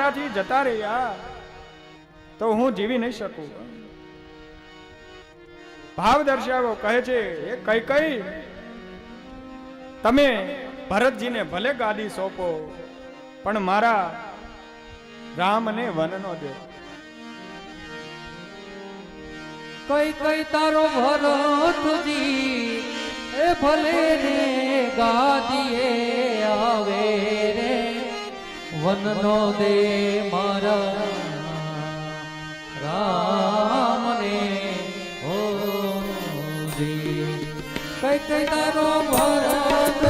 મારાથી જતા રહ્યા, તો હું જીવી નહીં શકું. ભાવ દર્શાવો, કહે છે, એ કઈ કઈ? તમે ભરતજીને ભલે ગાદી સોંપો, પણ મારા રામને વનનો દે. કઈ કઈ તારો ભરતજી, એ ભલે ને ગાદીએ વનનો દે મારા રામને. હો કઈ કઈ તારો ભરત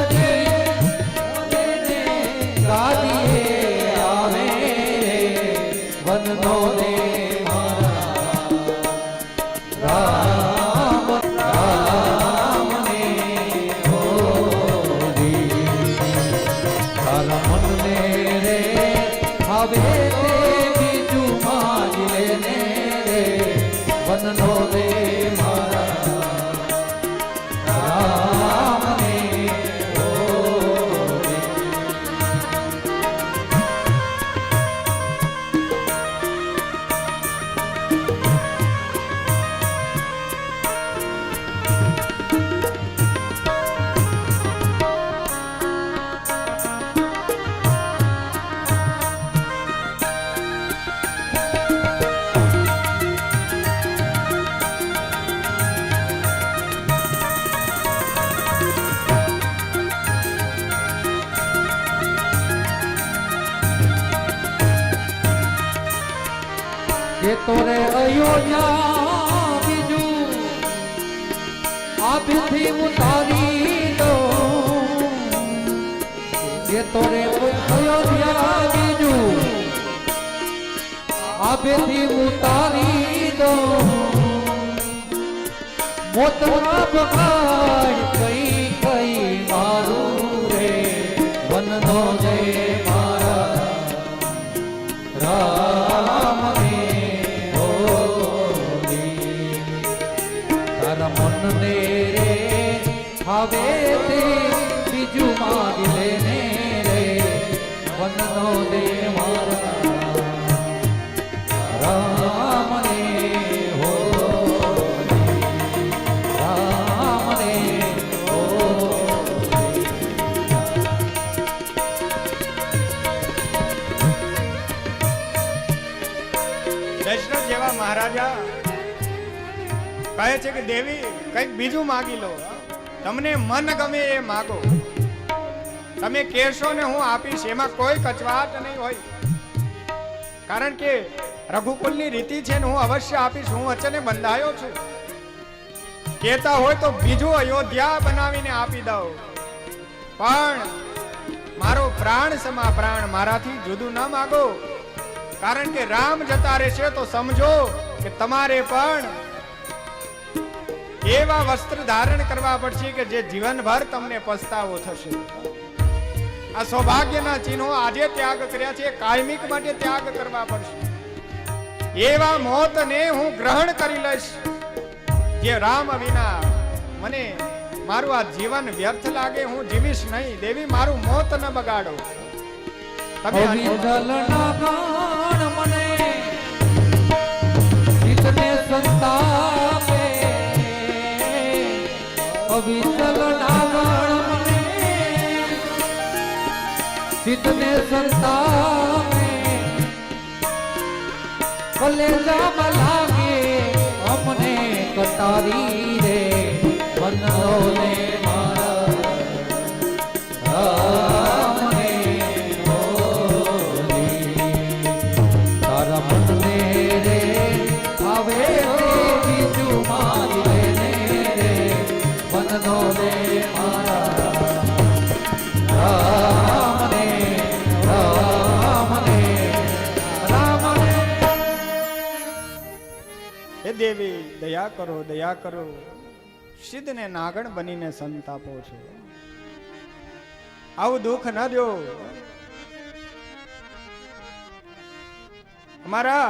ગાદીએ આવે વનનો દે એ તોરે અયોધ્યા બીજું આપથી ઉતારી દો એ તોરે અયોધ્યા બીજું આપથી ઉતારી દો મોતના કઈ કઈ હવે તે બીજું માગી લેને રે. વનનો દે મારા રામને હોરી રામને હોરી દશરથ જેવા મહારાજા કહે છે કે, દેવી, કંઈક બીજું માગી લો. તમને મન ગમે એ માગો. તમે કહેશો ને હું આપીશ, એમાં કોઈ કચવાટ નહીં હોય. કારણ કે રઘુકુલની રીતિ છે ને હું અવશ્ય આપીશ, હું વચ્ચે બંધાયો છું. કહેતા હોય તો બીજું અયોધ્યા બનાવીને આપી દઉં. પણ મારો પ્રાણ સમા પ્રાણ મારાથી જુદું ન માગો. કારણ કે રામ જતા રહેશે તો સમજો કે તમારે પણ એવા વસ્ત્ર ધારણ કરવા પડશે કે જે જીવનભર તમને પસ્તાવો થશે. આ સૌભાગ્યના ચિહ્નો આજે ત્યાગ કર્યા છે કાયમિક માટે ત્યાગ કરવા પડશે. એવા મોતને હું ગ્રહણ કરી લઈશ જે રામ વિના મને મારું આ જીવન વ્યર્થ લાગે હું જીવીશ નહીં. દેવી મારું મોત ન બગાડો. તમે મને ચિત્તને સંતાપે કલેજામાં લાગે અમને કટારી રે મનનો દેવી, દયા કરો દયા કરો. સિદ્ધ ને નાગણ બનીને સંતાપો છો. આવું દુઃખ ન દો. અમારા